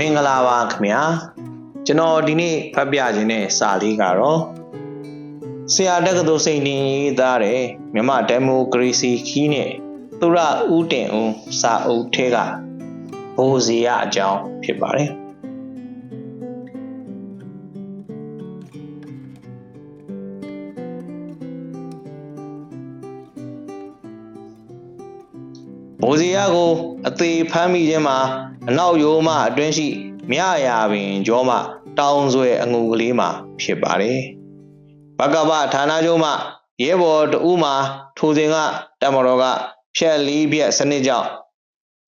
မင်္ဂလာပါခင်ဗျာကျွန်တော်ဒီနေ့ဖတ်ပြခြင်းတဲ့စာလေးကတော့ဆရာတက္ကသိုလ်စိန်တင်ရေးသားတဲ့မြမဒီမိုကရေစီခီးနဲ့သူရဦးတင်ဦးစာအုပ်ထဲကဘိုးစီရအကြောင်းဖြစ်ပါတယ်ဘိုးစီရကိုအသေးဖမ်းမိခြင်းမှာ အနောက်ရိုးမှအတွင်းရှိမြရာပင်ကျောမှတောင်ဆွဲအငူကလေးမှာဖြစ်ပါတယ်ဘကဗဌာနချုပ်မှရဲဘော်တဦးမှာထိုစဉ်ကတမတော်ကဖြက်လီးပြက်စနစ်ကြောင့်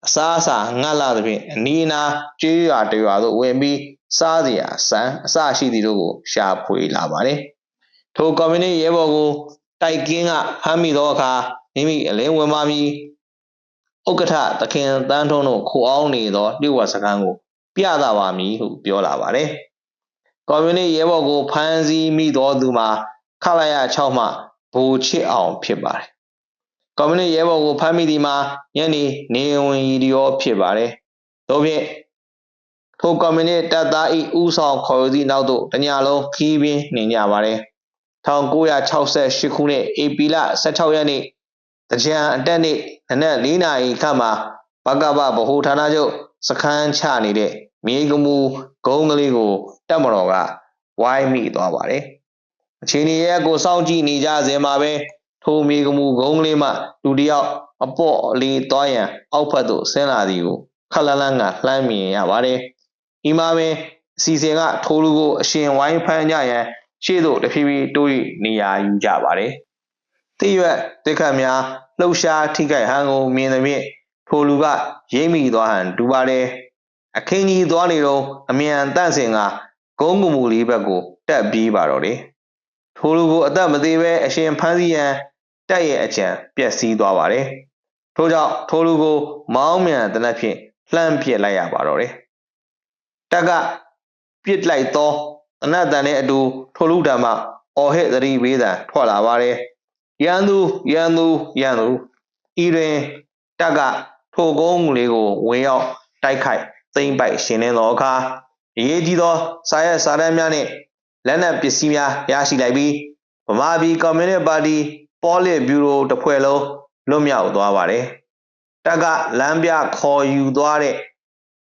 အစားအစာငတ်လာသဖြင့်အနီးအနားကျေးရွာတရွာသို့ဝင်ပြီးစားစရာဆန်အစရှိသည်တို့ကိုရှာဖွေလာပါတယ်ထိုကွန်မြူနစ်ရဲဘော်ကိုတိုက်ကင်းကဖမ်းမိသောအခါမိမိအလင်းဝင်ပါမည် ဥက္ကဋ္ဌသခင်တန်းထုံးတို့ခိုအောင်နေသောလျှို့ဝှက်စခန်းကို ပြသပါမည်ဟုပြောလာပါတယ်။ကွန်မြူနစ်ရဲဘော်ကိုဖမ်းဆီးမိသောသူမှာခလာရ6မှဘူချစ်အောင်ဖြစ်ပါတယ်။ကွန်မြူနစ်ရဲဘော်ကိုဖမ်းမိသည်မှာညနေနေဝင်ရီဒီယောဖြစ်ပါတယ်။သို့ဖြင့်ထိုကွန်မြူနစ်တပ်သား၏ဥဆောင်ခေါ်ယူသည့်နောက်သို့တညလုံးခီးပင်းနေကြပါတယ်။1968ခုနှစ်ဧပြီလ16ရက်နေ့ တကြံအတက်နေ့နနက်၄နာရီခန့်မှာဘကဗဗဟိုဌာနချုပ်စခန်းချနေတဲ့မြေကမူဂုံးကလေးကိုတက်မတော်ကဝိုင်းမိသွားပါတယ်။အချိန်ကြီးရဲ့ကိုစောင့်ကြည့်နေကြစဉ်မှာပဲထိုမြေကမူဂုံးကလေးမှလူတယောက်အပေါ့အလေးသွားရန်အောက်ဖက်သို့ဆင်းလာသည်ကိုခက်လန်းလန်းကလှမ်းမြင်ရပါတယ်။ဤမှာပင်အစီစဉ်ကထိုလူကိုအရှင်ဝိုင်းဖမ်းကြရန်ရှေ့သို့တဖြည်းဖြည်းတိုး၍နေရာယူကြပါတယ်။ တိရွက်တစ်ခတ်များလှုပ်ရှားထိခိုက်ဟန်ကိုမြင်သဖြင့်ထိုလူကရိမ့်မိသွားဟန်ဒူပါတယ်အခင်းကြီးသွားနေတော့အမြန်တန့်စင်ကဂုံးကူမူလေးဘက်ကိုတက်ပြေးပါတော့တယ်ထိုလူကိုအသက်မသေးပဲအရှင်ဖမ်းဆီးရန်တက်ရဲ့အကြံပြက်စီးသွားပါတယ်ထို့ကြောင့်ထိုလူကို မောင်းမြန်တနက်ဖြင့်လှမ်းပစ်လိုက်ရပါတော့တယ်တက်ကပြစ်လိုက်သောအနတ်တန်နဲ့အတူထိုလူဓမ္မအော်ဟစ်သတိပေးသံထွက်လာပါတယ် ရန်သူရန်သူရန်သူဤတွင်တက်ကထိုကုန်းလေးကိုဝင်ရောက်တိုက်ခိုက်သိမ့်ပိုက်ရှင်နေသောအခါအရေးကြီးသောစာရွက်စာတမ်းများနှင့်လက်နက်ပစ္စည်းများရရှိလိုက်ပြီးဗမာပြည်ကွန်မြူနစ်ပါတီပေါ်လစ်ဘျူရိုတစ်ဖွဲ့လုံးလွတ်မြောက်သွားပါတယ်။တက်ကလမ်းပြခေါ်ယူသွားတဲ့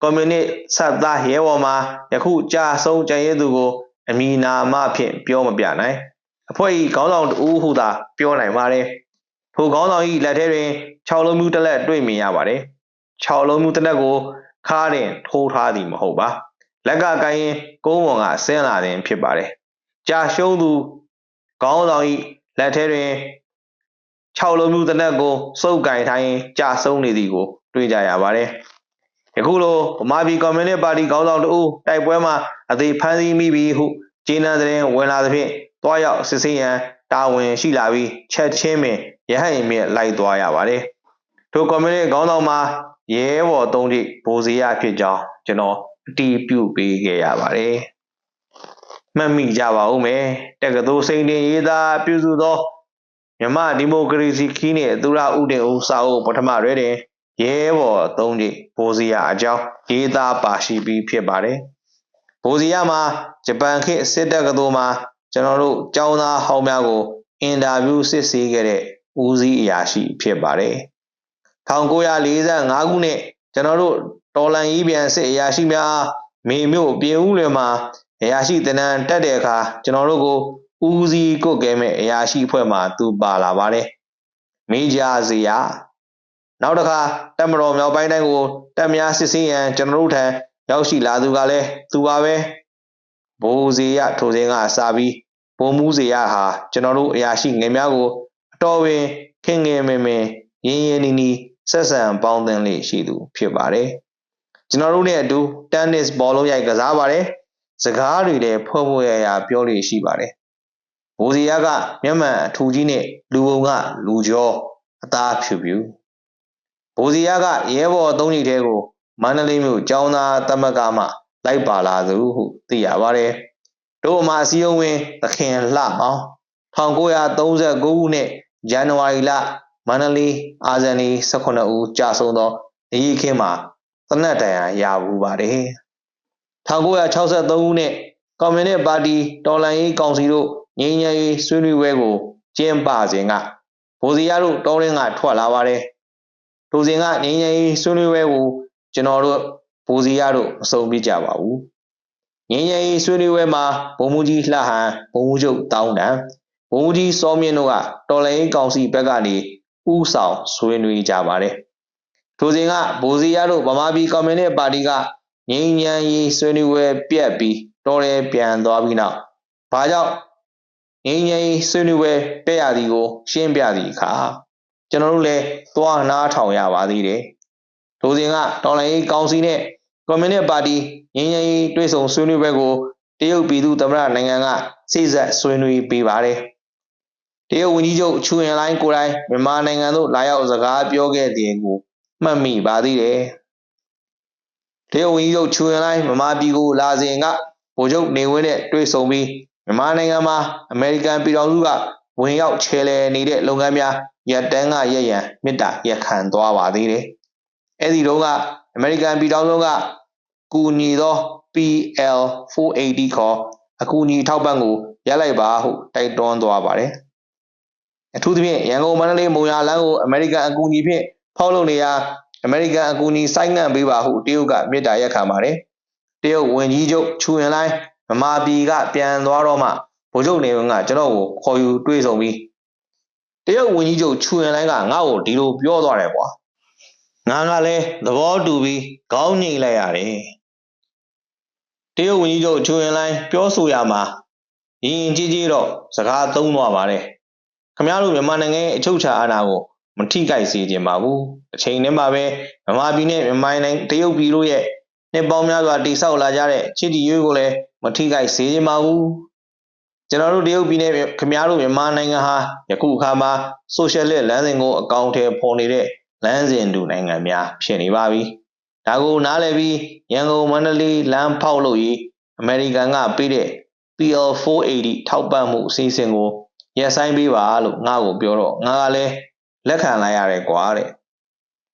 ကွန်မြူနစ်ဆက်သားရဲဘော်မှာယခုကြာဆုံးကြံရည်သူကိုအမီနာမဖြင့်ပြောမပြနိုင်။ အဖွဲ့၏ခေါင်းဆောင်တဦးဟုသာပြောနိုင်ပါတယ်။ထိုခေါင်းဆောင်၏လက်ထဲတွင်6လုံးမျိုးတစ်လက်တွေ့မြင်ရပါတယ်။6လုံးမျိုးတစ်လက်ကိုခါးတင်ထိုးထားသည်မဟုတ်ပါလက်ကကိုင်းရင်ကုန်းပေါ်ကဆင်းလာခြင်းဖြစ်ပါတယ်ကြာရှုံးသူခေါင်းဆောင်ဤလက်ထဲတွင်6လုံးမျိုးတနက်ကိုစုပ်ကင်ထိုင်းကြာဆုံးနေသည်ကိုတွေ့ကြရပါတယ်ယခုလိုဗမာပြည်ကွန်မြူနစ်ပါတီခေါင်းဆောင်တို့တိုက်ပွဲမှာအသေးဖမ်းဆီးမိပြီဟုဂျင်းနန်တဲ့ဝင်လာသဖြင့် တွားရောက်စစ်ဆေးရန်တာဝန်ရှိလာပြီးချက်ချင်းပင်ရဟန်မြင့်လိုက်သွားရပါတယ်ထိုကွန်မြူနစ်ခေါင်းဆောင်မှာရဲဘော်သုံးထိပ်ဘိုးစရဖြစ်ကြောင်းကျွန်တော်အတီးပြုတ်ပေးခဲ့ရပါတယ်မှတ်မိကြပါဦးမယ်တက္ကသိုလ်စိန်တင်ရေးသားပြုစုသောမြမဒီမိုကရေစီခီးနှင့်သူရဥတင်ဦးစာအုပ်ပထမရွဲတွင်ရဲဘော်သုံးထိပ်ဘိုးစရအကြောင်းရေးသားပါရှိပြီးဖြစ်ပါတယ်ဘိုးစရမှာဂျပန်ခေတ်စစ်တပ်ကတော်မှာ ကျွန်တော်တို့ကျောင်းသားဟောင်းများကိုအင်တာဗျူးစစ်ဆေးခဲ့တဲ့ဦးစီးအရာရှိဖြစ်ပါတယ်1945ခုနှစ်ကျွန်တော်တို့တော်လန်ကြီးပြန်စစ်အရာရှိများမေမြို့ပြင်ဦးလွင်မှာအရာရှိတနန်တက်တဲ့အခါကျွန်တော်တို့ကိုဦးစီးကုတ်ကဲမဲ့အရာရှိအဖွဲ့မှာသူပါလာပါတယ်မေးကြစေရနောက်တစ်ခါတက်မတော်မြောက်ပိုင်းတိုင်းကိုတက်များစစ်ဆေးရန်ကျွန်တော်တို့ထံရောက်ရှိလာသူကလည်းသူပါပဲဘိုးစီရထိုစဉ်ကစာပြီး ဘုံမှုစီရဟာကျွန်တော်တို့အရာရှိငယ်များကိုအတော်ပင်ခင်ငယ်မင်မင်ရင်းရင်းနီးနီးဆက်ဆံပေါင်းသင်းလေးရှိသူဖြစ်ပါတယ်ကျွန်တော်တို့နဲ့အတူတန်နစ်ဘောလုံးရိုက်ကစားပါတယ်စကားတွေလည်းဖွဲ့ဖွဲ့ရရပြောလို့ရှိပါတယ်ဘိုးစီယာကမျက်မှန်အထူကြီးနဲ့လူပုံကလူကျော်အသားဖြူဖြူဘိုးစီယာကရဲဘော်သုံးကြီးတဲကိုမန္တလေးမြို့ကျောင်းသားတမကမှလိုက်ပါလာသူဟုသိရပါတယ် တို့အမအစည်းအဝေးသခင်လှအောင်1939ခုနှစ်ဇန်နဝါရီလမန္တလေးအာဇန်နီ18ဦးကြာဆုံးသောအရေးခင်းမှာသနက်တန်ရာရဘူးပါတယ်1963ခုနှစ်ကွန်မြူနစ်ပါတီတော်လှန်ရေးကောင်စီတို့ငြိမ်းချမ်းရေးဆွေးနွေးပွဲကိုကျင်းပစဉ်ကဗိုလ်စီရတို့တောရင်းကထွက်လာပါတယ်။ထိုစဉ်ကငြိမ်းချမ်းရေးဆွေးနွေးပွဲကိုကျွန်တော်တို့ဗိုလ်စီရတို့မစုံပြကြပါဘူး။ ငြိမ်းချမ်းရေးဆွေးနွေးပွဲမှာဘုံမူကြီးလှဟန်ဘုံမူချုပ်တောင်းတန်ဘုံမူကြီးစောမြင့်တို့ကတော်လှန်ရေးကောင်စီဘက်ကနေဥဆောင်ဆွေးနွေးကြပါတယ်။ထိုစဉ်ကဗိုလ်စီရတို့ဗမာပြည်ကွန်မြူနစ်ပါတီကငြိမ်းချမ်းရေးဆွေးနွေးပွဲပြက်ပြီးတော်ရဲပြန်သွားပြီးနောက်ဘာကြောင့်ငြိမ်းချမ်းရေးဆွေးနွေးပွဲပြက်ရသည်ကို ရှင်းပြသည့်အခါကျွန်တော်တို့လည်းသွားနားထောင်ရပါသေးတယ်။ထိုစဉ်ကတော်လှန်ရေးကောင်စီနဲ့ကွန်မြူနစ်ပါတီ ငြိမ်းချမ်းရေးတွဲဆုံဆွေးနွေးပွဲကိုတရုတ်ပြည်သူ့သမ္မတနိုင်ငံကစိတ်ဆက်ဆွေးနွေးပေးပါတယ်။တရုတ်ဝန်ကြီးချုပ်ချူရင်လိုင်းကိုယ်တိုင်မြန်မာနိုင်ငံသို့လာရောက်စကားပြောခဲ့တဲ့ကိုမှတ်မိပါသေးတယ်။တရုတ်ဝန်ကြီးချုပ်ချူရင်လိုင်းမြန်မာပြည်ကိုလာစဉ်ကဗိုလ်ချုပ်နေဝင်းနဲ့တွေ့ဆုံပြီးမြန်မာနိုင်ငံမှာအမေရိကန်ပြည်ထောင်စုကဝင်ရောက်ချဲလှယ်နေတဲ့လုပ်ငန်းများရပ်တန်းကရရန်မေတ္တာရက်ခံသွားပါသေးတယ်။အဲဒီတော့ကအမေရိကန်ပြည်ထောင်စုက ကူညီသော PL 480ခေါ်အကူအညီထောက်ပံ့ကိုရပ်လိုက်ပါဟုတိုက်တွန်းသွားပါတယ်။အထူးသဖြင့်ရန်ကုန်မန္တလေးမုံရလမ်းကိုအမေရိကန်အကူအညီဖြင့်ဖောက်လုပ်နေရာအမေရိကန်အကူအညီစိုက်ငံ့ပေးပါဟုတရုတ်ကမေတ္တာရက်ခံပါတယ်။တရုတ်ဝန်ကြီးချုပ်ချူရင်လိုင်းမမာပြည်ကပြန်သွားတော့မှဗိုလ်ချုပ်နေဝင်းကကျွန်တော်ကိုခေါ်ယူတွေ့ဆုံပြီးတရုတ်ဝန်ကြီးချုပ်ချူရင်လိုင်းကငါ့ကိုဒီလိုပြောသွားတယ်ကွာ။ငါကလည်းသဘောတူပြီးခေါင်းငိတ်လိုက်ရတယ်။ တရုတ်ဝန်ကြီးချုပ်ချူရင်လိုင်းပြောဆိုရမှာရင်ကြီးကြီးတော့စကားသုံးသွားပါတယ်။ခမရတို့မြန်မာနိုင်ငံရဲ့အချုပ်အခြာအာဏာကိုမထိခိုက်စေခြင်းပါဘူးအချိန်ထဲမှာပဲမြန်မာပြည်နဲ့မြန်မာနိုင်ငံတရုတ်ပြည်တို့ရဲ့နှစ်ပေါင်းများစွာတိဆောက်လာကြတဲ့ချစ်တီရွေးကိုလည်းမထိခိုက်စေခြင်းပါဘူးကျွန်တော်တို့တရုတ်ပြည်နဲ့ခင်ဗျားတို့မြန်မာနိုင်ငံဟာယခုအခါမှာဆိုရှယ်လစ်လမ်းစဉ်ကိုအကောင့်ထဲပေါ်နေတဲ့လမ်းစဉ်တူနိုင်ငံများဖြစ်နေပါပြီ ဒါကိုနားလည်ပြီးရန်ကုန်မန္တလေးလမ်းဖောက်လို့ရေးအမေရိကန်ကပေးတဲ့ PL 480 ထောက်ပံ့မှုအစီအစဉ်ကိုရပ်ဆိုင်းပေးပါလို့ငါ့ကိုပြောတော့ငါကလည်းလက်ခံလိုက်ရတယ်ကွာတဲ့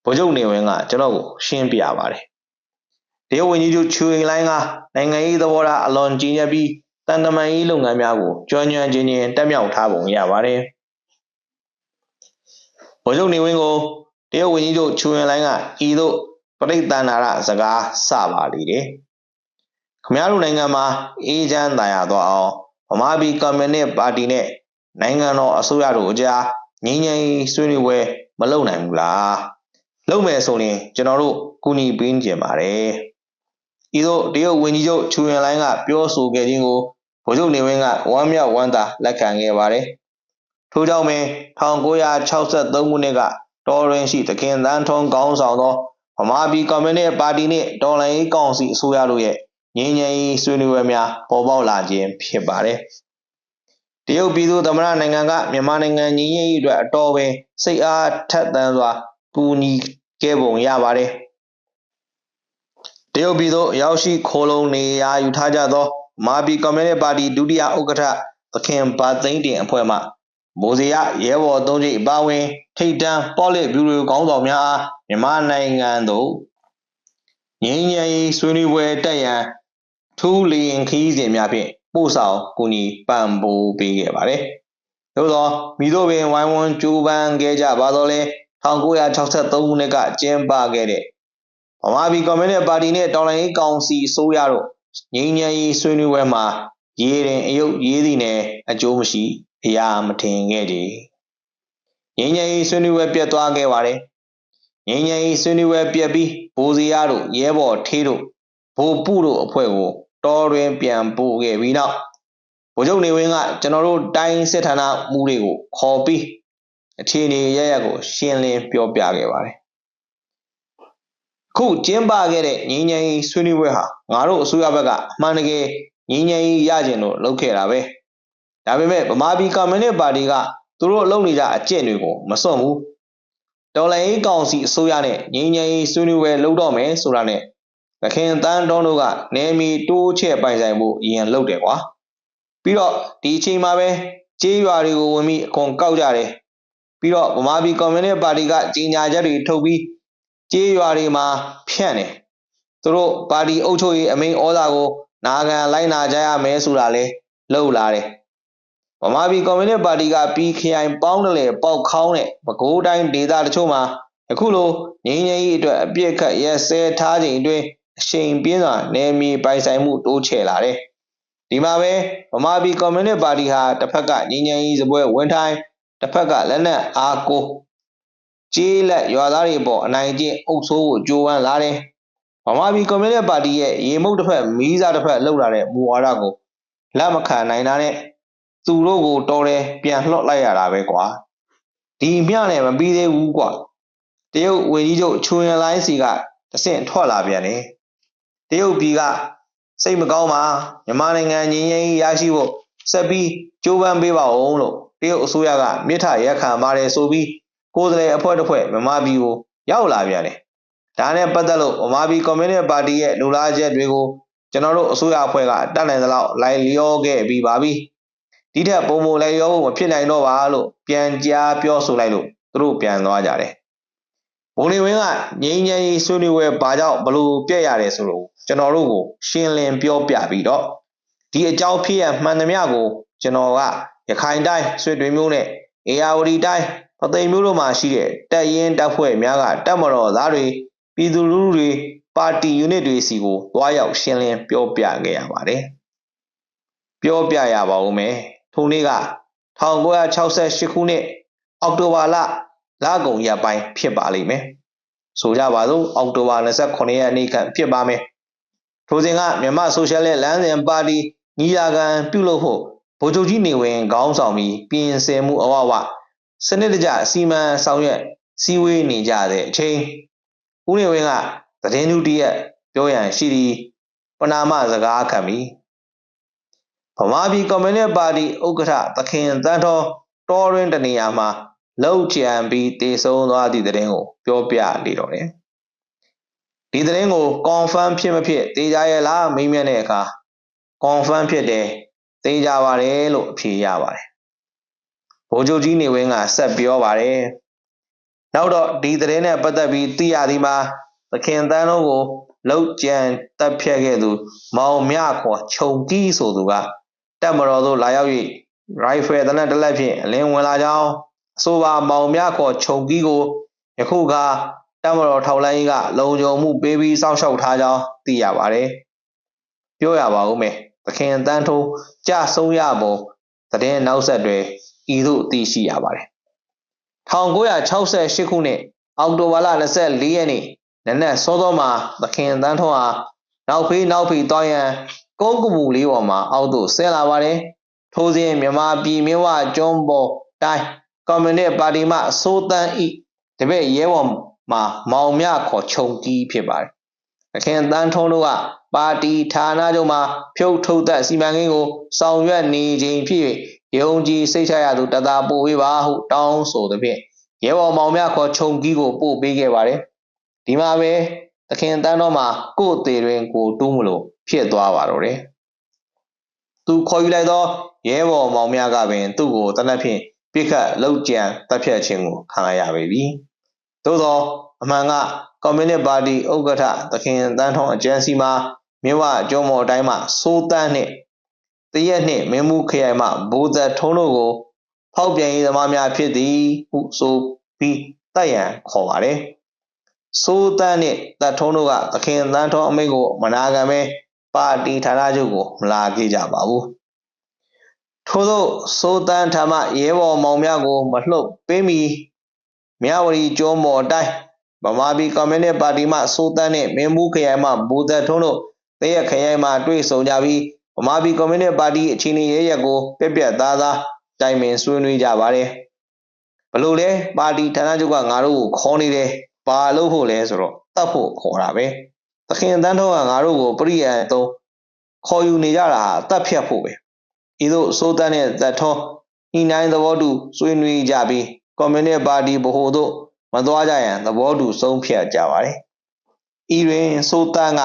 ဗိုလ်ချုပ်နေဝင်းကကျွန်တော်ကိုရှင်းပြပါတယ်တရုတ်ဝန်ကြီးချုပ်ချူရင်လိုင်းကနိုင်ငံရေးသဘောထားအလွန်ကြီးညက်ပြီးတန်တမာရေးလုပ်ငန်းများကိုကြွညွှန်ချင်းချင်းတက်မြောက်ထားပုံရပါတယ်ဗိုလ်ချုပ်နေဝင်းကိုတရုတ်ဝန်ကြီးချုပ်ချူရင်လိုင်းကဤသို့ ပရိသန္နာရစကားစပါလေတယ်ခမရတို့နိုင်ငံမှာအေးချမ်းသာရသွားအောင်ဗမာပြည်ကွန်မြူနစ်ပါတီနဲ့နိုင်ငံတော်အစိုးရတို့အကြားငင်းငယ်ဆွေးနွေးပွဲမလုပ်နိုင်ဘူးလားလုပ်မယ်ဆိုရင်ကျွန်တော်တို့ကူညီပေးကြပါတယ်ဤသို့တရုတ်ဝန်ကြီးချုပ်ချူရင်လိုင်းကပြောဆိုခဲ့ခြင်းကိုဗိုလ်ချုပ်နေဝင်းကဝမ်းမြောက်ဝမ်းသာလက်ခံခဲ့ပါတယ်ထို့ကြောင့်ပင်1963ခုနှစ်ကတော်ရင်ရှိသခင်သန်းထွန်းကောင်းဆောင်သော ဗမာပြည်ကွန်မြူနစ်ပါတီနှင့်တော်လှန်ရေးကောင်စီအစိုးရတို့ရဲ့ငြိမ်းချမ်းရေးဆွေးနွေးပွဲများပေါ်ပေါက်လာခြင်းဖြစ်ပါတယ်။တရုတ်ပြည်သူ့သမ္မတနိုင်ငံကမြန်မာနိုင်ငံငြိမ်းချမ်းရေးအတွက်အတော်ပင်စိတ်အားထက်သန်စွာကူညီခဲ့ပုံရပါတယ်။တရုတ်ပြည်သို့ရောက်ရှိခိုလုံနေရာယူထားကြသောမာပြည်ကွန်မြူနစ်ပါတီဒုတိယဥက္ကဋ္ဌသခင်ဘာသိန်းတင်အဖွဲ့မှ မိုးစရရဲဘော်သုံးချိတ်အပါဝင် ထိတ်တန်းပေါ့လစ်ဗျူရိုကောင်းဆောင်များအားမြန်မာနိုင်ငံသို့ငြိမ်းချမ်းရေးဆွေးနွေးပွဲတက်ရန်ထူးလျင်ခီးစဉ်များဖြင့်ပို့ဆောင်ကူညီပံ့ပိုးပေးခဲ့ပါတယ်။သို့သောမိတို့ပင်ဝိုင်းဝန်းကြိုးပမ်းခဲ့ကြပါတော့လဲ1963ခုနှစ်ကကျင်းပခဲ့တဲ့ဗမာပြည်ကွန်မြူနစ်ပါတီနဲ့တော်လှန်ရေးကောင်စီအစိုးရတို့ငြိမ်းချမ်းရေးဆွေးနွေးပွဲမှာရေးရင်အယုတ်ရေးသည်နဲ့အကျိုးမရှိ အရာမထင်ခဲ့ကြ။ငြိမ်းချမ်းရေးဆွေးနွေးပွဲပြတ်သွားခဲ့ပါတယ်။ငြိမ်းချမ်းရေးဆွေးနွေးပွဲပြတ်ပြီးဘိုးစီရတို့ရဲဘော်ထေးတို့ဘိုးပုတို့အဖွဲ့ကိုတော်တွင်ပြန်ပို့ခဲ့ပြီးနောက်ဗိုလ်ချုပ်နေဝင်းကကျွန်တော်တို့တိုင်းစစ်ဌာနမှုတွေကိုခေါ်ပြီးအခြေအနေရရကို ရှင်းလင်းပြောပြခဲ့ပါတယ်ခုကျင်းပခဲ့တဲ့ငင်းငယ်ရေးဆွေးနွေးပွဲဟာငါတို့အစိုးရဘက်ကအမှန်တကယ်ငင်းငယ်ရေးရကျင်လို့လုပ်ခဲ့တာပဲ ဒါပေမဲ့ဗမာပြည်ကွန်မြူနစ်ပါတီကသူတို့လုပ်နေကြအကျင့်တွေကိုမစွန့်ဘူးတော်လှန်ရေးကောင်စီအစိုးရနဲ့ငင်းငယ်ရေးဆွေးနွေးပွဲလုပ်တော့မယ်ဆိုတာနဲ့သခင်တန်းတော်တို့ကနေမီတိုးချက်ပိုင်ဆိုင်မှုအရင်လုပ်တယ်ကွာပြီးတော့ဒီအချိန်မှာပဲကြေးရွာတွေကိုဝင်ပြီးအခွန်ကောက်ကြတယ်ပြီးတော့ဗမာပြည်ကွန်မြူနစ်ပါတီကကြီးညာချက်တွေထုတ်ပြီးကြေးရွာတွေမှာဖြန့်တယ်သူတို့ပါတီအုပ်ချုပ်ရေးအမိန့်ဩဇာကိုနာခံလိုက်နာကြရမယ်ဆိုတာလဲလှုပ်လာတယ် ဗမာပြည်ကွန်မြူနစ်ပါတီကပြည်ခရိုင်ပေါင်းတယ်လေပေါက်ခေါင်းတဲ့ပဲခူးတိုင်းဒေသတချို့မှာအခုလိုငင်းငယ်ကြီးအတွက်အပြစ်ခတ်ရဲဆဲထားခြင်းအတွင်းအရှိန်ပြင်းစွာနယ်မြေပိုင်ဆိုင်မှုတိုးချဲ့လာတယ်ဒီမှာပဲဗမာပြည်ကွန်မြူနစ်ပါတီဟာတစ်ဖက်ကငင်းငယ်ကြီးစပွဲဝင်ထိုင်တစ်ဖက်ကလက်နက်အားကိုကြေးလက်ရွာသားတွေပေါ်အနိုင်ကျင့်အုပ်ဆိုးကိုကြိုးဝမ်းလာတယ်ဗမာပြည်ကွန်မြူနစ်ပါတီရဲ့ရေမုတ်တစ်ဖက်မီးစားတစ်ဖက်လှုပ်လာတဲ့မူဝါဒကိုလက်မခံနိုင်တာနဲ့ သူတို့ကိုတော်တယ်ပြန်လှော့လိုက်ရတာပဲကွာဒီမျှနဲ့မပြီးသေးဘူးကွာတရုတ်ဝေကြီးချုပ်ချွန်ရလိုင်းစီကတဆင့်ထွက်လာပြန်တယ်တရုတ်ပြည်ကစိတ်မကောင်းပါမြန်မာနိုင်ငံငြိမ်းချမ်းရေးရရှိဖို့ဆက်ပြီးကြိုးပမ်းပေးပါဦးလို့တရုတ်အစိုးရကမြစ်ထရက်ခံပါတယ်ဆိုပြီးကိုယ်စားလှယ်အဖွဲ့တစ်ဖွဲ့မြန်မာပြည်ကိုရောက်လာပြန်တယ်ဒါနဲ့ပတ်သက်လို့ဗမာပြည်ကွန်မြူနစ်ပါတီရဲ့လူလားချက်တွေကိုကျွန်တော်တို့အစိုးရအဖွဲ့ကတတ်နိုင်သလောက်လိုက်လျောခဲ့ပြီးပါပြီ ဒီထက်ပုံမလိုက်လျောဖို့မဖြစ်နိုင်တော့ပါလို့ပြန်ကြားပြောဆိုလိုက်လို့သူတို့ပြန်သွားကြတယ်ဘုံနေဝင်းကငိမ့်ငိမ့်ရေးဆွေးနွေးပွဲဘာကြောင့်ဘလို့ပြက်ရတယ်ဆိုလို့ကျွန်တော်တို့ကိုရှင်းလင်းပြောပြပြီးတော့ဒီအကြောင်းဖြစ်ရမှန်သမျှကိုကျွန်တော်ကရခိုင်တိုင်းဆွေတွေမျိုးနဲ့အေယာဝတီတိုင်းပသိမ်မျိုးတို့မှာရှိတဲ့တပ်ရင်းတပ်ဖွဲ့များကတပ်မတော်သားတွေပြည်သူလူထုတွေပါတီယူနစ်တွေစီကိုတွားရောက်ရှင်းလင်းပြောပြခဲ့ရပါတယ်။ပြောပြရပါဦးမယ်။ ထိုနေ့က1968ခုနှစ်အောက်တိုဘာလလကုန်ရက်ပိုင်းဖြစ်ပါလိမ့်မယ်။ဆိုကြပါစို့အောက်တိုဘာ29ရက်နေ့ကဖြစ်ပါမယ်။ထိုစဉ်ကမြန်မာဆိုရှယ်လစ်လမ်းစဉ်ပါတီညီလာခံပြုလုပ်ဖို့ဗိုလ်ချုပ်ကြီးနေဝင်ခေါင်းဆောင်ပြီးပြင်ဆင်မှုအဝဝစနစ်တကျစီမံဆောင်ရွက်စည်းဝေးနေကြတဲ့အချိန်ဦးနေဝင်းကသတင်းသူတရက်ပြောရန်ရှိသည်ပနာမစကားခံပြီး ဗမာပြည်ကွန်မြူနစ်ပါတီဥက္ကဋ္ဌသခင်တန်းတော်တော်ရင်းတနေရာမှာလောက်ကြံပြီးတည်ဆုံသွားသည့်သတင်းကိုပြောပြနေတော့တယ်ဒီသတင်းကို confirm ဖြစ်မဖြစ်သိကြရဲ့လားမေးမြန်းတဲ့အခါ confirm ဖြစ်တယ်သိကြပါတယ်လို့အဖြေရပါတယ်ဗိုလ်ချုပ်ကြီးနေဝင်းကဆက်ပြောပါတယ်နောက်တော့ဒီသတင်းနဲ့ပတ်သက်ပြီးသိရသည်မှာသခင်တန်းတို့ကိုလှုပ်ကြံတပ်ဖြတ်ခဲ့သူမောင်မြခေါ်ခြုံကီးဆိုသူက တပ်မတော်သို့လာရောက်၍ရိုင်ဖယ်တနက်တစ်လက်ဖြင့်အလင်းဝင်လာကြောင်းအဆိုပါမောင်မြခေါ်ခြုံကီးကိုယခုကတပ်မတော်ထောက်လိုင်းကလုံခြုံမှုပေးပြီးစောင့်ရှောက်ထားကြောင်းသိရပါတယ်။ပြောရပါဦးမယ်။သခင်တန်းထိုးကြဆုံးရပုံသတင်းနောက်ဆက်တွဲဤသို့သိရှိရပါတယ်။1968ခုနှစ်အောက်တိုဘာလ24ရက်နေ့နနက်စောစောမှာသခင်တန်းထွန်းဟာနောက်ဖေးနောက်ဖေးတောင်းရန် ကုန်းကပူလေးပေါ်မှာအောက်သို့ဆင်းလာပါတယ်။ထိုစဉ်မြန်မာပြည်မြဝကျွန်းပေါ်တိုင်းကွန်မြူနစ်ပါတီမှစိုးတန်းဤတပည့်ရဲဘော်မှာမောင်မြခေါ်ခြုံကြီးဖြစ်ပါတယ်။သခင်တန်းထွန်းတို့ကပါတီဌာနချုပ်မှာဖြုတ်ထုတ်သက်စီမံကိန်းကိုဆောင်ရွက်နေခြင်းဖြစ်၍ယုံကြည်စိတ်ချရသူတသာပို့ဝေးပါဟုတောင်းဆိုသဖြင့်ရဲဘော်မောင်မြခေါ်ခြုံကြီးကိုပို့ပေးခဲ့ပါတယ်။ဒီမှာပဲသခင်တန်းတော်မှာကို့သေးတွင်ကိုတူးမလို့ ဖြစ်သွားပါတော့တယ်သူခေါ်ယူလိုက်သောရဲဘော်မောင်များကပင် သူ့ကိုတနက်ဖြင့်ပြစ်ခတ်လှုပ်ကြံတပ်ဖြတ်ခြင်းကိုခံရရပေပြီသို့သောအမှန်ကကွန်မြူနစ်ပါတီဥက္ကဋ္ဌသခင်တန်းထုံးအကြံစီမှာမြဝကျွန်းမော်တိုင်းမှစိုးတန်းနှင့်တရက်နှင့်မင်းမှုခရိုင်မှဘိုးသက်ထုံးတို့ကိုဖောက်ပြန်ရေးသမားများဖြစ်သည်ဟုဆိုပြီးတိုက်ရန်ခေါ်ပါတယ်စိုးတန်းနှင့်တပ်ထုံးတို့ကသခင်တန်းထုံးအမိန့်ကိုမနာခံပဲ ပါတီဌာနချုပ်ကိုမလာခဲ့ကြပါဘူးထို့သောစိုးတန်းထမရဲဘော်မောင်များကိုမလှုပ်ပေးမီမြဝတီကျွန်းမော်တိုင်းဗမာပြည်ကွန်မြူနစ်ပါတီမှစိုးတန်းနှင့်မင်းမှုခရိုင်မှဘူသက်ထုံးတို့တရက်ခရိုင်မှတွေ့ဆုံကြပြီးဗမာပြည်ကွန်မြူနစ်ပါတီအခြေအနေရရက်ကိုပြက်ပြက်သားသားတိုင်ပင်ဆွေးနွေးကြပါတယ်ဘလို့လဲပါတီဌာနချုပ်ကငါတို့ကိုခေါ်နေတယ်ဘာလို့ဖို့လဲဆိုတော့တတ်ဖို့ခေါ်တာပဲသ ခင်တန်းထုံးကငါတို့ကိုပရိယံသုံးခေါ်ယူနေကြတာတတ်ဖြတ်ဖို့ပဲဤသို့စိုးတန်းတဲ့ဇတ်ထုံးဤနိုင်သဘောတူဆွေးနွေးကြပြီးကွန်မြူနစ်ပါတီဗဟိုသို့မသွားကြရန်သဘောတူဆုံးဖြတ်ကြပါတယ်ဤတွင်စိုးတန်းက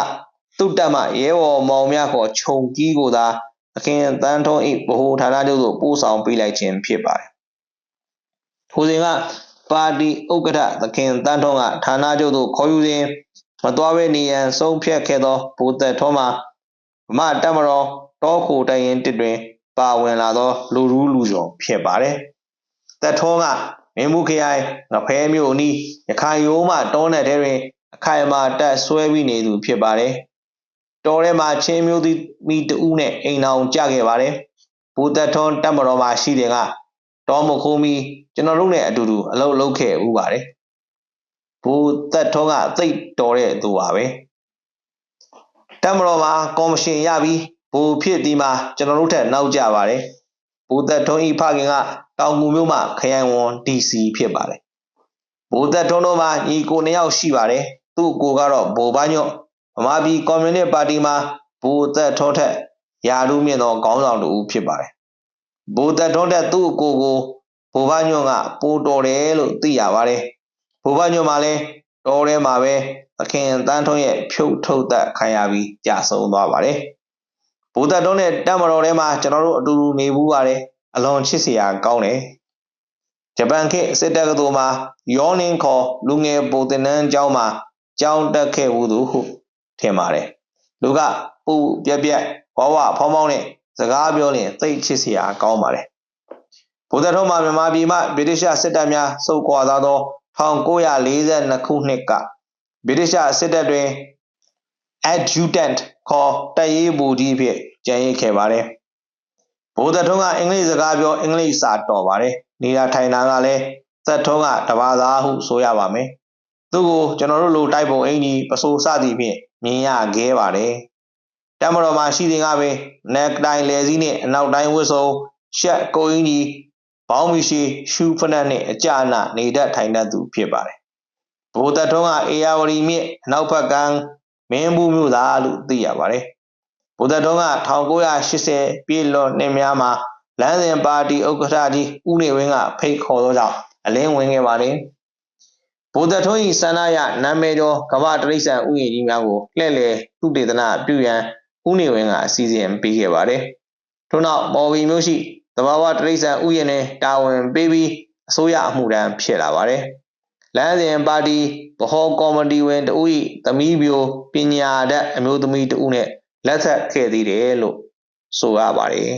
သူ့တက်မှရဲဘော်မောင်များခေါ်ခြုံကြီးကိုသာသခင်တန်းထုံး၏ဗဟိုဌာနချုပ်သို့ပို့ဆောင်ပေးလိုက်ခြင်းဖြစ်ပါတယ်ထိုစဉ်ကပါတီဥက္ကဋ္ဌသခင်တန်းထွန်းကဌာနချုပ်သို့ခေါ်ယူစဉ် မတော်ဘဲနေရန်ဆုံးဖြတ်ခဲ့သောဘူသက်ထုံးမှာဗမာတက်မတော်တောခိုတိုင်ရင်တစ်တွင် ပါဝင်လာသော လူရူးလူကျော်ဖြစ်ပါတယ်။သက်ထုံးကမင်းမှုခရိုင်ငဖဲမြို့အနီးရခိုင်ရိုးမှတောနယ်ထဲတွင် အခိုင်အမာတက်ဆွဲပြီးနေသူဖြစ်ပါတယ်။တော်ထဲမှာချင်းမျိုးသမီးတဦးနဲ့အိမ်အောင်ကြခဲ့ပါတယ်။ဘူသက်ထုံးတက်မတော်မှာရှိတယ်ကတောမခိုးမီကျွန်တော်တို့နဲ့အတူတူအလုပ်လုပ်ခဲ့ဦးပါတယ်။ ဘူသက်ထုံးကသိတ်တော်တဲ့သူပါပဲ။တက်မတော်မှာကော်မရှင်ရပြီးဘူဖြစ်ဒီမှာကျွန်တော်တို့ထက်နောက်ကျပါတယ်။ဘူသက်ထုံးဤဖခင်ကတောင်ငူမြို့မှာခရိုင်ဝန် DC ဖြစ်ပါတယ်။ဘူသက်ထုံးတို့မှာညီကိုနှစ်ယောက်ရှိပါတယ်။သူ့ကိုကတော့ဘိုဘညွတ်ဗမာပြည်ကွန်မြူနစ်ပါတီမှာဘူသက်ထုံးထက်ယာလူမြင့်သောခေါင်းဆောင်တူဖြစ်ပါတယ်။ဘူသက်ထုံးထက်သူ့ကိုကိုဘိုဘညွန့်ကပိုတော်တယ်လို့သိရပါတယ်။ ဘိုဘညွန့်မှာလည်းတော်ထဲမှာပဲသခင်တန်းထုံးရဲ့ဖြုတ်ထုတ်သက်ခံရပြီးကြာဆုံးသွားပါတယ်။ဘူသက်ထုံးနဲ့တက်မတော်ထဲမှာကျွန်တော်တို့အတူတူနေဘူးပါတယ်။အလွန်ချစ်စရာကောင်းတယ်။ဂျပန်ခေတ်စစ်တပ်ကတော်မှာယောနင်းခေါ်လူငယ်ပိုတင်နန်းကျောင်းမှာကျောင်းတက်ခဲ့ဘူးသူဟုထင်ပါတယ်။လူကပူပြက်ပြက်ဝဝဖောင်းဖောင်းနဲ့စကားပြောရင်သိချစ်စရာကောင်းပါတယ်ဗိုလ်သက်ထုံးမှာမြန်မာပြည်မှဗြိတိရှစစ်တပ်များစုခွာသွားသော 1942ခုနှစ်ကဗြိတိရှစစ်တပ်တွင် adjutant ခေါ်တပ်ရေးဗိုလ်ကြီးဖြစ်ကျန်ရစ်ခဲ့ပါတယ်။ဗိုလ်သက်ထုံးကအင်္ဂလိပ်စကားပြောအင်္ဂလိပ်စာတော်ပါတယ်။နေတာထိုင်တာကလည်းသက်ထုံးကတဘာသာဟုဆိုရပါမယ်။သူ့ကိုကျွန်တော်တို့လိုတိုက်ပုံအင်ကြီးပစိုးစသည်ဖြင့်မြင်ရခဲ့ပါတယ်။တမတော်မှာရှိတဲ့ကပင်နက်တိုင်လဲစည်းနှင့်အနောက်တိုင်းဝတ်စုံရှက်ကိုအင်ကြီး ဘောင်းမီရှိရှူးဖနက်နှင့်အကြအနနေတတ်ထိုင်တတ်သူဖြစ်ပါတယ်။ဘိုးသက်ထုံးကအေယာဝတီမြစ်အနောက်ဘက်ကမ်းမင်းဘူးမြို့သားလို့သိရပါတယ်။ဘိုးသက်ထုံးက1980ပြည့်လွန်နှစ်များမှာလမ်းစဉ်ပါတီဥက္ကဋ္ဌကြီးဦးနေဝင်းကဖိတ်ခေါ်သောကြောင့်အလင်းဝင်ခဲ့ပါတယ်။ဘိုးသက်ထုံး၏ဆန္ဒရနာမည်ကျော်ကမ္ဘာတရိษံဥယျာဉ်ကြီးများကိုလှည့်လည်သူတေသနာပြုရန်ဦးနေဝင်းကအစီအစဉ်ပေးခဲ့ပါတယ်။ထို့နောက်မော်ဘီမြို့ရှိ သဘာဝတရိษံဥယျာဉ်နဲ့တာဝန်ပေးပြီးအစိုးရအမှုတန်းဖြစ်လာပါတယ်။လမ်းစဉ်ပါတီဗဟောကော်မတီဝင်တဦး၏သမီးပြိုပညာတတ်အမျိုးသမီးတဦးနဲ့လက်ဆက်ခဲ့သေးတယ်လို့ဆိုရပါတယ်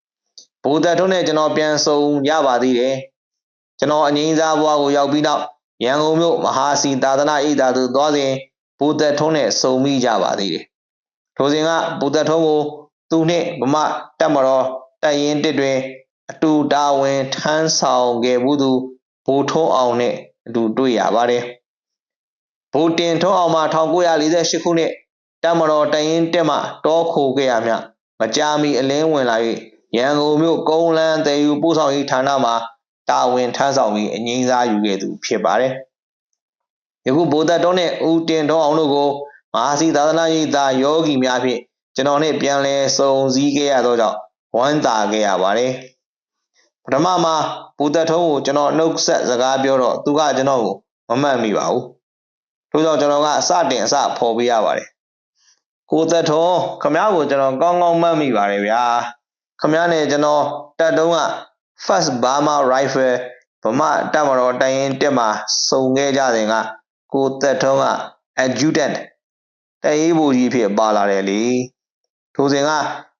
။ဘိုးသက်ထုံးနဲ့ကျွန်တော်ပြန်ဆုံရပါသေးတယ်။ကျွန်တော်အငိမ့်စားဘွားကိုရောက်ပြီးနောက်ရန်ကုန်မြို့မဟာစီသာသနာဣဒါသို့သွားစဉ်ဘိုးသက်ထုံးနဲ့ဆုံမိကြပါသေးတယ်။ထိုစဉ်ကဘိုးသက်ထုံးကိုသူနှင့်ဗမာတက်မတော် တပ်ရင်းတစ်တွင် အတူတာဝန်ထမ်းဆောင်ခဲ့ဘူးသူဗိုလ်ထွန်းအောင်နဲ့အတူတွေ့ရပါတယ်။ဗိုလ်တင်ထွန်းအောင်မှာ1948ခုနှစ်တပ်မတော်တပ်ရင်းတက်မှတောခိုခဲ့ရမြမကြာမီအလင်းဝင်လာ၍ရန်ကုန်မြို့ကုန်းလန်းတည်ယူပို့ဆောင်ရေးဌာနမှာတာဝန်ထမ်းဆောင်ပြီးအငိမ့်စားယူခဲ့သူဖြစ်ပါတယ်။ယခုဗိုလ်တပ်တော်နဲ့ဦးတင်ထွန်းအောင်တို့ကိုမဟာစီသာသနာ့ရေးသားယောဂီများဖြင့်ကျွန်တော်နဲ့ပြန်လည်စုံစည်းခဲ့ရသောကြောင့် ဝမ်းသာခဲ့ရပါတယ်ပထမမှာဘူသက်ထုံးကိုကျွန်တော်နှုတ်ဆက်စကားပြောတော့သူကကျွန်တော်ကိုမမှတ်မိပါဘူးထို့ကြောင့်ကျွန်တော်ကအစတင်အစဖော်ပေးရပါတယ်ကိုသက်ထုံးခမ ्या ကိုကျွန်တော်ကောင်းကောင်းမှတ်မိပါတယ်ဗျာခမ ्या နဲ့ကျွန်တော်တက်တုံးက First Burma Rifle ဗမာတပ်မတော်တိုင်ရင်တက်မှာစုံခဲ့ကြတဲ့ကကိုသက်ထုံးက adjutant တရေးဘူကြီးဖြစ်ပါလာတယ်လေ ထိုစဉ်က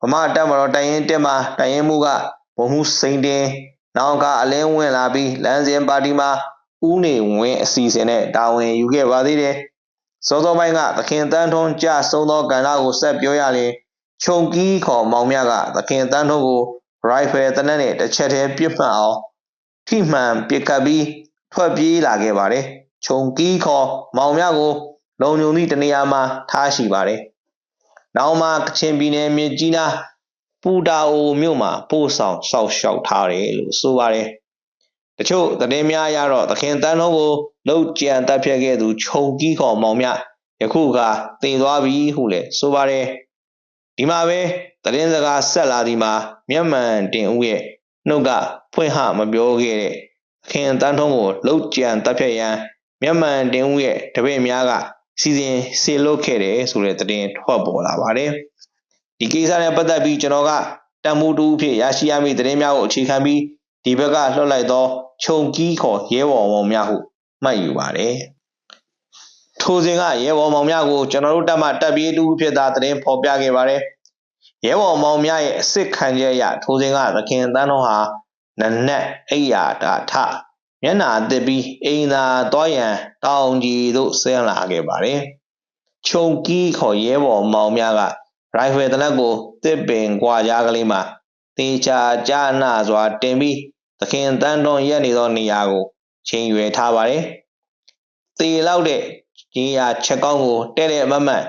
ဗမာတပ်မတော်တိုင်ရင်တက်မှာတိုင်ရင်မှုကဘုံမှုစိန်တင်နောက်ကအလင်းဝင်လာပြီးလမ်းစဉ်ပါတီမှာဦးနေဝင်းအစီအစဉ်နဲ့တာဝန်ယူခဲ့ပါသေးတယ်စောစောပိုင်းကသခင်တန်းထွန်းကြဆုံးသောကဏ္ဍကိုဆက်ပြောရရင်ခြုံကီးခေါ်မောင်မြကသခင်တန်းထွန်းကို rifle တနက်နဲ့တစ်ချက်တည်းပြစ်မှတ်အောင်ထိမှန်ပစ်ခတ်ပြီးထွက်ပြေးလာခဲ့ပါတယ်ခြုံကီးခေါ်မောင်မြကိုလုံခြုံသည့်တနေရာမှာထားရှိပါတယ် နောက်မှကချင်ပြည်နယ်မြစ်ကြီးနားပူတာအိုမြို့မှာပို့ဆောင်စောက်ရှောက်ထားတယ်လို့ဆိုပါတယ်။တချို့သတင်းများရတော့သခင်တန်းလုံးကိုလှုပ်ကြံတပ်ဖြတ်ခဲ့သူခြုံကြီးခေါ်မောင်မြယခုကတည်သွားပြီဟုလည်းဆိုပါတယ်။ဒီမှာပဲသတင်းစကားဆက်လာဒီမှာမျက်မှန်တင်ဦးရဲ့နှုတ်ကဖွင့်ဟမပြောခဲ့တဲ့ခင်တန်းထုံးကိုလှုပ်ကြံတပ်ဖြတ်ရန်မျက်မှန်တင်ဦးရဲ့တပည့်များက စီစဉ်ဆေလွတ်ခဲ့တယ်ဆိုတဲ့သတင်းထွက်ပေါ်လာပါတယ်။ဒီကိစ္စနဲ့ပတ်သက်ပြီးကျွန်တော်ကတန်မိုးတူဖြစ်ရရှိရမည့်သတင်းများကိုအခြေခံပြီးဒီဘက်ကလွှတ်လိုက်သောခြုံကီးခေါ်ရဲဘော်မောင်များဟုမှတ်ယူပါတယ်ထထိုစဉ်ကရဲဘော်မောင်များကိုကျွန်တော်တို့တပ်မှတပ်ပြေးတူဖြစ်သာသတင်းဖော်ပြခဲ့ပါတယ်ရဲဘော်မောင်များရဲ့အစ်စ်ခံချက်အရထိုစဉ်ကသခင်တန်းတော်ဟာနနက်အိယာတာထ မျက်နာအသစ်ပြီးအိမ်သာတောရန်တောင်ကြီးသို့ဆင်းလာခဲ့ပါတယ်ခြုံကီးခေါ်ရဲဘော်မောင်များကရိုင်ဖယ်တလက်ကိုတစ်ပင်ကွာကြားကလေးမှာတေချာကြားနာစွာတင်ပြီးသခင်တန်းတော်ရက်နေသောနေရာကိုချိန်ရွယ်ထားပါတယ်။တေလောက်တဲ့ကြီးရာချက်ကောင်းကိုတဲ့တဲ့အမတ်မတ်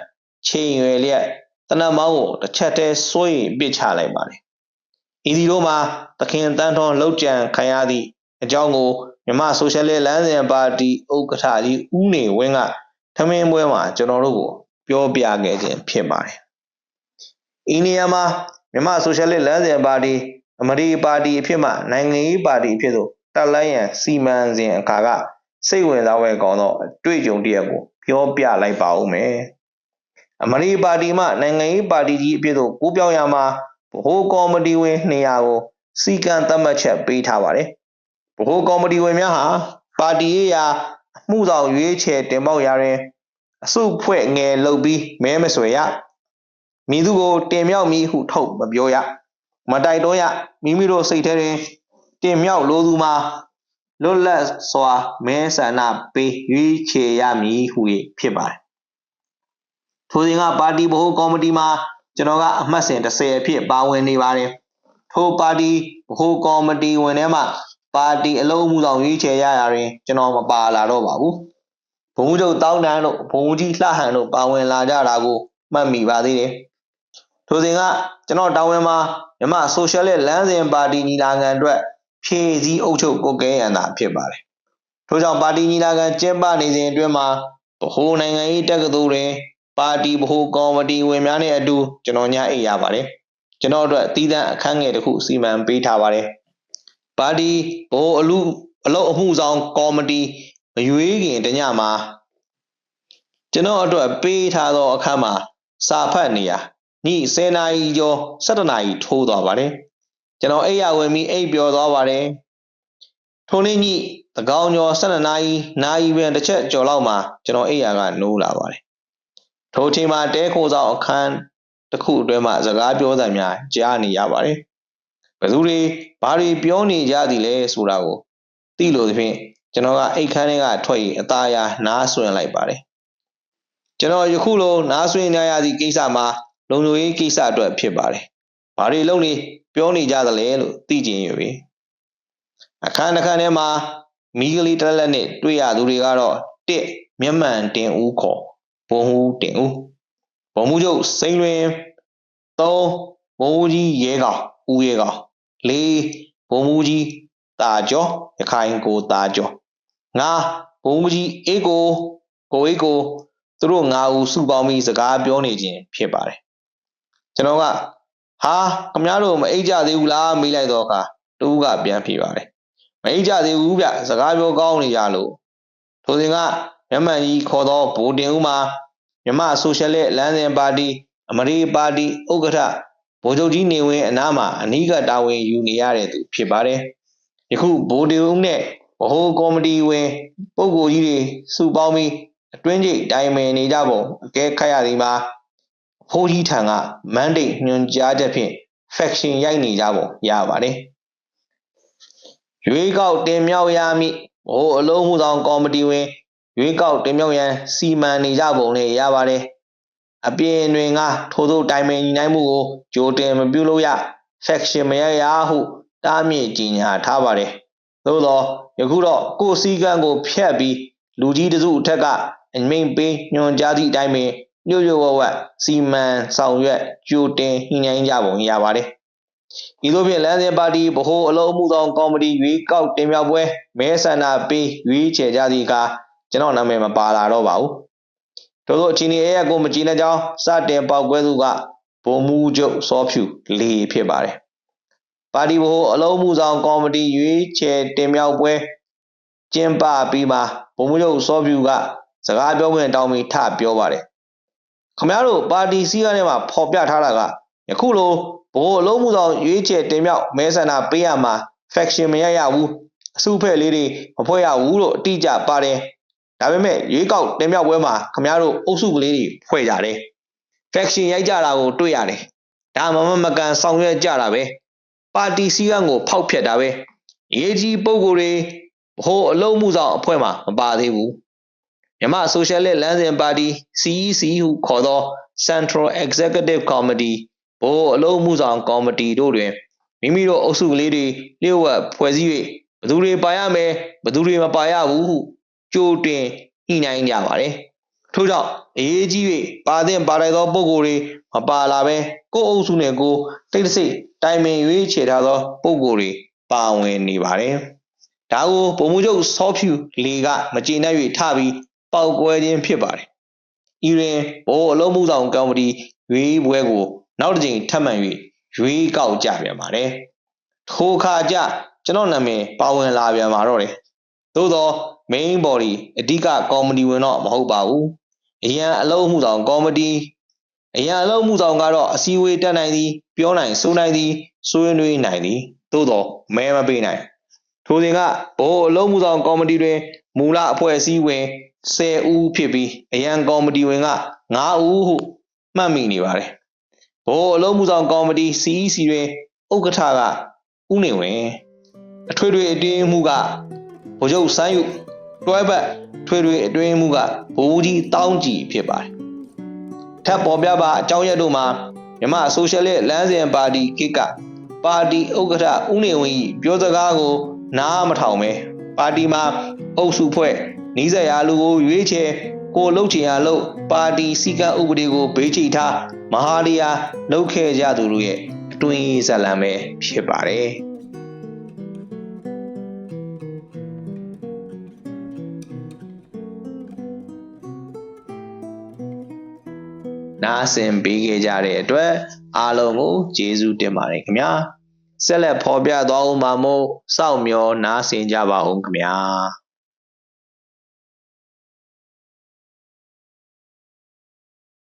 ချိန်ရွယ်လျက်တနတ်မောင်းကိုတစ်ချက်တည်းစိုးရင်ပစ်ချလိုက်ပါတယ်။ဤဒီတို့မှာသခင်တန်းတော်လောက်ကြံခံရသည့်အကြောင်းကို မြန်မာဆိုရှယ်လစ်လမ်းစဉ်ပါတီဥက္ကဋ္ဌကြီးဦးနေဝင်းကထမင်းပွဲမှာကျွန်တော်တို့ကိုပြောပြခဲ့ခြင်းဖြစ်ပါတယ်။ဤနေရာမှာမြန်မာဆိုရှယ်လစ်လမ်းစဉ်ပါတီအမရီပါတီအဖြစ်မှနိုင်ငံရေးပါတီအဖြစ်သို့တက်လှမ်းရန်စီမံစဉ်အခါကစိတ်ဝင်စားဖွယ်ကောင်းသောအတွေ့အကြုံတစ်ရပ်ကိုပြောပြလိုက်ပါဦးမယ်။အမရီပါတီမှနိုင်ငံရေးပါတီကြီးအဖြစ်သို့ကူးပြောင်းရမှာဗဟိုကော်မတီဝင်200ကိုစီကံသတ်မှတ်ချက်ပေးထားပါတယ်။ ဗဟိုကော်မတီဝင်များဟာပါတီရေးရာမှုဆောင်ရွေးချယ်တင်ပေါက်ရာတွင်အစုဖွဲ့ငယ်လုပ်ပြီးမဲမဆွေရမိသူကိုတင်မြောက်မည်ဟုထုတ်မပြောရမတိုက်တွန်းရမိမိတို့စိတ်ထဲတွင်တင်မြောက်လိုသူမှာလွတ်လပ်စွာမဲဆန္ဒပေးရွေးချယ်ရမည်ဟု၍ဖြစ်ပါတယ်ထိုစဉ်ကပါတီဗဟိုကော်မတီမှာကျွန်တော်ကအမှတ်စဉ်30အဖြစ်ပါဝင်နေပါတယ်ထိုပါတီဗဟိုကော်မတီဝင်ထဲမှာ ပါတီအလုံးမှုဆောင်ရွေးချယ်ရရာတွင်ကျွန်တော်မပါလာတော့ပါဘူးဘုံကျုပ်တောင်းတန်းတို့ဘုံကြီးလှဟန်တို့ပါဝင်လာကြတာကိုမှတ်မိပါသေးတယ်ထိုစဉ်ကကျွန်တော်တာဝန်မှာမြမဆိုရှယ်လစ်လမ်းစဉ်ပါတီညီလာခံအတွက်ဖြည့်စည်းအုပ်ချုပ်ကိုကဲရန်တာဖြစ်ပါတယ်ထို့ကြောင့်ပါတီညီလာခံကျင်းပနေစဉ်အတွင်းမှာဗဟိုနိုင်ငံရေးတက္ကသိုလ်တွင်ပါတီဗဟိုကော်မတီဝင်များနဲ့အတူကျွန်တော်ညအိပ်ရပါတယ်ကျွန်တော်အတွက်တည်တံ့အခန်းငယ်တစ်ခုစီမံပေးထားပါတယ် ပါတီဘိုးအလူအလုတ်အမှုဆောင်ကော်မတီမရွေးခင်တညမှာကျွန်တော်အတွက်ပေးထားသောအခန်းမှာစာဖတ်နေရည10နာရီကျော်17နာရီထိုးသွားပါတယ်ကျွန်တော်အိပ်ရဝင်ပြီးအိပ်ပျော်သွားပါတယ်ထိုနေ့ညသကောင်ကျော်12နာရီနာရီပင်တစ်ချက်ကျော်လောက်မှာကျွန်တော်အိပ်ရကနိုးလာပါတယ်ထိုချိန်မှာတဲခိုဆောင်အခန်းတစ်ခုအတွင်းမှာစကားပြောသံများကြားနေရပါတယ် ဘယ်သူတွေဘာတွေပြောနေကြသည်လဲဆိုတာကိုသိလို့သဖြင့်ကျွန်တော်ကအိတ်ခမ်းထဲကထွက်ပြီးအသားရနားဆွင်လိုက်ပါတယ်ကျွန်တော်ယခုလိုနားဆွင်နေရသည့်ကိစ္စမှာလုံခြုံရေးကိစ္စအတွက်ဖြစ်ပါတယ်ဘာတွေလုပ်နေပြောနေကြသလဲလို့သိကျင်ရပြီအခန်းတစ်ခန်းထဲမှာမီးကလေးတစ်လက်နဲ့တွေ့ရသူတွေကတော့တစ်မျက်မှန်တင်ဦးခေါ်ဘုံဦးတင်ဦးဘုံမှုချုပ်စိန်လွင်သုံးဘုံဦးကြီးရဲကောင်ဦးရဲကောင် လေးဘုံဦးကြီးတာကျော်ရခိုင်ကိုတာကျော်ငါဘုံဦးကြီးအေးကိုကိုအေးကိုသူတို့ငါဦးစုပေါင်းပြီးစကားပြောနေခြင်းဖြစ်ပါတယ်ကျွန်တော်ကဟာခမရတို့မအိတ်ကြသေးဘူးလားမေးလိုက်တော့အခါတူးကပြန်ဖြေပါတယ်မအိတ်ကြသေးဘူးဗျစကားပြောကောင်းနေကြလို့ထိုစဉ်ကမျက်မှန်ကြီးခေါ်သောဗိုလ်တင်ဦးမှာမြမဆိုရှယ်လစ်လမ်းစဉ်ပါတီအမရီပါတီဥက္ကဋ္ဌ ဗိုလ်ချုပ်ကြီးနေဝင်းအနားမှာအနီးကတာဝန်ယူနေရတဲ့သူဖြစ်ပါတယ်ယခုဗိုလ်တင်ဦးနဲ့ဗဟိုကော်မတီဝင်ပုဂ္ဂိုလ်ကြီးတွေစုပေါင်းပြီးအတွင်းကျိတ်တိုင်ပင်နေကြပုံအကဲခတ်ရသည်မှာဖိုးကြီးထံက mandate ညွှန်ကြားချက်ဖြင့် faction ရိုက်နေကြပုံရပါတယ်။ရွေးကောက်တင်မြှောက်ရမည့်ဟိုအလုံးမှုဆောင်ကော်မတီဝင်ရွေးကောက်တင်မြှောက်ရန်စီမံနေကြပုံနဲ့ရပါတယ်။ အပြင်တွင်ကထိုသို့တိုင်ပင်ညီနိုင်မှုကိုကြိုတင်မပြုလို့ရ faction မရရဟုတားမြစ်ကြီးညာထားပါတယ်။သို့သောယခုတော့ကိုယ်စည်းကမ်းကိုဖျက်ပြီးလူကြီးတစုအထက်ကအမိန်ပေးညွှန်ကြားသည့်အတိုင်းပင်ညွတ်ညွတ်ဝဝစီမံဆောင်ရွက်ကြိုတင်ညှိနှိုင်းကြပုံရပါတယ်။ဤသို့ဖြင့်လမ်းစဉ်ပါတီဗဟိုအလုံးမှုဆောင်ကော်မတီရွေးကောက်တင်မြှောက်ပွဲမဲဆန္ဒပေးရွေးချယ်ကြသည့်အခါကျွန်တော်နာမည်မပါလာတော့ပါဘူး။ ထို့သောအချင်းရဲ့ကိုမကြည်တဲ့ကြောင်းစတင်ပေါက်ကွဲသူကဘုံမှုချုပ်စောဖြူလေးဖြစ်ပါတယ်။ပါတီဗဟိုအလုံးမှုဆောင်ကော်မတီရွေးချယ်တင်မြှောက်ပွဲကျင်းပပြီးမှဘုံမှုချုပ်စောဖြူကစကားပြောခွင့်တောင်းပြီးထပြောပါတယ်ခမရတို့ပါတီစည်းကမ်းထဲမှာဖော်ပြထားတာကယခုလိုဘိုးအလုံးမှုဆောင်ရွေးချယ်တင်မြောက်မဲဆန္ဒပေးရမှာ faction မရရဘူးအစုဖွဲ့လေးတွေမဖွဲ့ရဘူးလို့အတိအကျပါတယ် ဒါပေမဲ့ရွေးကောက်တင်မြှောက်ပွဲမှာခမရတို့အုပ်စုကလေးတွေဖွဲ့ကြတယ် faction ရိုက်ကြတာကိုတွေ့ရတယ်ဒါမှမမကန်ဆောင်ရွက်ကြတာပဲပါတီစည်းကမ်းကိုဖောက်ဖျက်တာပဲအရေးကြီးပုံကိုယ်တွေဟိုအလုံးမှုဆောင်အဖွဲ့မှာမပါသေးဘူးမြမဆိုရှယ်လစ်လမ်းစဉ်ပါတီ CEC ဟုခေါ်သော Central Executive Committee ဘို့အလုံးမှုဆောင်ကော်မတီတို့တွင်မိမိတို့အုပ်စုကလေးတွေလျှို့ဝှက်ဖွဲ့စည်း၍ဘယ်သူတွေပါရမယ်ဘယ်သူတွေမပါရဘူးဟု ကြိုတင်ညှိနှိုင်းကြပါတယ်ထို့ကြောင့်အရေးကြီး၍ပါသင့်ပါလိုက်သောပုံကိုယ်တွေမပါလာဘဲကိုယ့်အုပ်စုနဲ့ကိုယ်တိတ်တဆိတ်တိုင်ပင်ရွေးချယ်ထားသောပုံကိုယ်တွေပါဝင်နေပါတယ်ဒါကိုဗိုလ်မှူးချုပ်စောဖြူလေကမကျေနပ်၍ထပြီးပောက်ကွဲခြင်းဖြစ်ပါတယ်။ဤတွင်ဘိုးအလုံးမှုဆောင်ကော်မတီရွေးပွဲကိုနောက်တစ်ကြိမ်ထပ်မံ၍ရွေးကောက်ကြပြန်ပါတယ်။ထိုအခါကျကျွန်တော်နာမည်ပါဝင်လာပြန်ပါတော့တယ်။ သို့သော main body အဓိကကော်မတီဝင်တော့မဟုတ်ပါဘူး။အရန်အလုံးမှုဆောင်ကော်မတီအရန်အလုံးမှုဆောင်ကတော့အစည်းအဝေးတက်နိုင်သည်ပြောနိုင်ဆိုနိုင်သည်ဆွေးနွေးနိုင်သည်သို့သောမဲမပေးနိုင်ထိုစဉ်ကဘိုးအလုံးမှုဆောင်ကော်မတီတွင်မူလအဖွဲ့အစည်းဝင်10ဦးဖြစ်ပြီးအရန်ကော်မတီဝင်က9ဦးဟုမှတ်မိနေပါတယ်။ဘိုးအလုံးမှုဆောင်ကော်မတီ CEC တွင်ဥက္ကဋ္ဌကဦးနေဝင်အထွေထွေအတွင်းမှုက ဗိုလ်ချုပ်စန်းယူတွဲဘက်ထွေထွေအတွင်းမှုကဘိုးကြီးတောင်းကြည်ဖြစ်ပါတယ်။ထပ်ပေါ်ပြပါအကြောင်းရက်တို့မှာမြမဆိုရှယ်လစ်လမ်းစဉ်ပါတီကိကပါတီဥက္ကဋ္ဌဦးနေဝင်၏ပြောစကားကို နားမထောင်ပဲပါတီမှာအုပ်စုဖွဲ့နီးစပ်ရာလူကိုရွေးချယ်ကိုလှုပ်ချင်ရာလှုပ်ပါတီစည်းကမ်းဥပဒေကိုဘေးချိတ်ထားမဟာလီယာလှုပ်ခဲ့ကြသူတို့ရဲ့အတွင်းဇလံပဲဖြစ်ပါတယ် နားဆင်ပေးခဲ့ကြတဲ့အတွက်အားလုံးကိုကျေးဇူးတင်ပါတယ်ခင်ဗျာဆက်လက်ဖော်ပြသွားဦးမှာမို့စောင့်မျှော်နားဆင်ကြပါဦးခင်ဗျာ